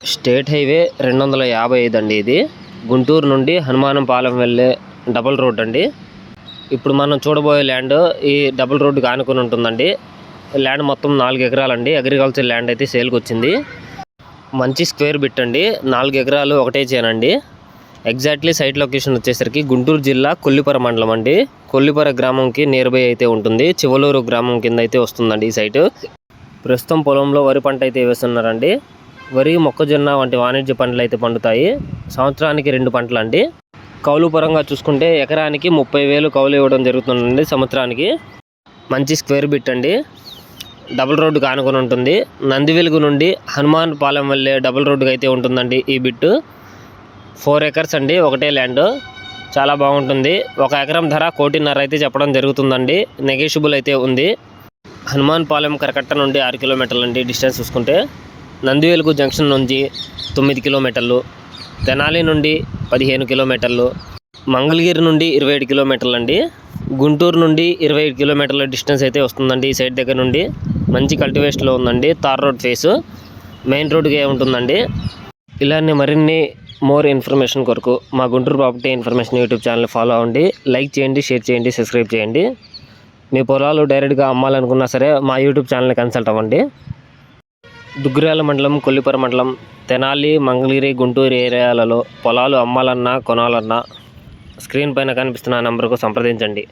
State highway రెండు వందల యాభై ఐదు అండి ఇది. గుంటూరు నుండి హనుమానంపాలెం వెళ్ళే డబుల్ రోడ్ అండి. ఇప్పుడు మనం చూడబోయే ల్యాండ్ ఈ డబుల్ రోడ్డుకి ఆనుకుని ఉంటుందండి. ల్యాండ్ మొత్తం నాలుగు ఎకరాలండి. అగ్రికల్చర్ ల్యాండ్ అయితే సేల్కి వచ్చింది మంచి స్క్వేర్ బిట్ అండి. నాలుగు ఎకరాలు ఒకటే చేయనండి ఎగ్జాక్ట్లీ సైట్ లొకేషన్ వచ్చేసరికి గుంటూరు జిల్లా కొల్లిపర మండలం అండి. కొల్లిపర గ్రామంకి నియర్ బై అయితే ఉంటుంది. చివలూరు గ్రామం కింద అయితే వస్తుందండి ఈ సైటు. ప్రస్తుతం పొలంలో వరి పంట అయితే వేస్తున్నారండి. వరి మొక్కజొన్న వంటి వాణిజ్య పంటలు అయితే పండుతాయి. సంవత్సరానికి రెండు పంటలు అండి కౌలు పరంగా చూసుకుంటే ఎకరానికి ముప్పై వేలు కౌలు ఇవ్వడం జరుగుతుందండి సంవత్సరానికి. మంచి స్క్వేర్ బిట్ అండి. డబుల్ రోడ్డుకు ఆనుకొని ఉంటుంది. నంది వెలుగు నుండి హనుమాన్ పాలెం వెళ్ళే డబుల్ రోడ్డుకి అయితే ఉంటుందండి ఈ బిట్టు. ఫోర్ ఎకర్స్ అండి ఒకటే ల్యాండ్. చాలా బాగుంటుంది. ఒక ఎకరం ధర కోటిన్నర అయితే చెప్పడం జరుగుతుందండి. నెగోషియబుల్ అయితే ఉంది. హనుమాన్ పాలెం కరకట్ట నుండి ఆరు కిలోమీటర్లు అండి డిస్టెన్స్ చూసుకుంటే. నందివెలుగు జంక్షన్ నుంచి తొమ్మిది కిలోమీటర్లు తెనాలి నుండి పదిహేను కిలోమీటర్లు మంగళగిరి నుండి ఇరవై ఏడు కిలోమీటర్లు అండి గుంటూరు నుండి ఇరవై ఏడు కిలోమీటర్ల డిస్టెన్స్ అయితే వస్తుందండి ఈ సైడ్ దగ్గర నుండి. మంచి కల్టివేషన్లో ఉందండి తార్ రోడ్ ఫేసు మెయిన్ రోడ్కి ఉంటుందండి. ఇలానే మరిన్ని మోర్ ఇన్ఫర్మేషన్ కొరకు మా Guntur property information YouTube channel follow అవ్వండి లైక్ చేయండి షేర్ చేయండి సబ్స్క్రైబ్ చేయండి. మీ పొలాలు డైరెక్ట్గా అమ్మాలనుకున్నా సరే మా యూట్యూబ్ ఛానల్ని కన్సల్ట్ అవ్వండి. దుగ్గిరాల మండలం కొల్లిపర మండలం తెనాలి మంగళగిరి గుంటూరు ఏరియాలలో పొలాలు అమ్మాలన్నా కొనాలన్నా స్క్రీన్ పైన కనిపిస్తున్న నెంబర్కు సంప్రదించండి.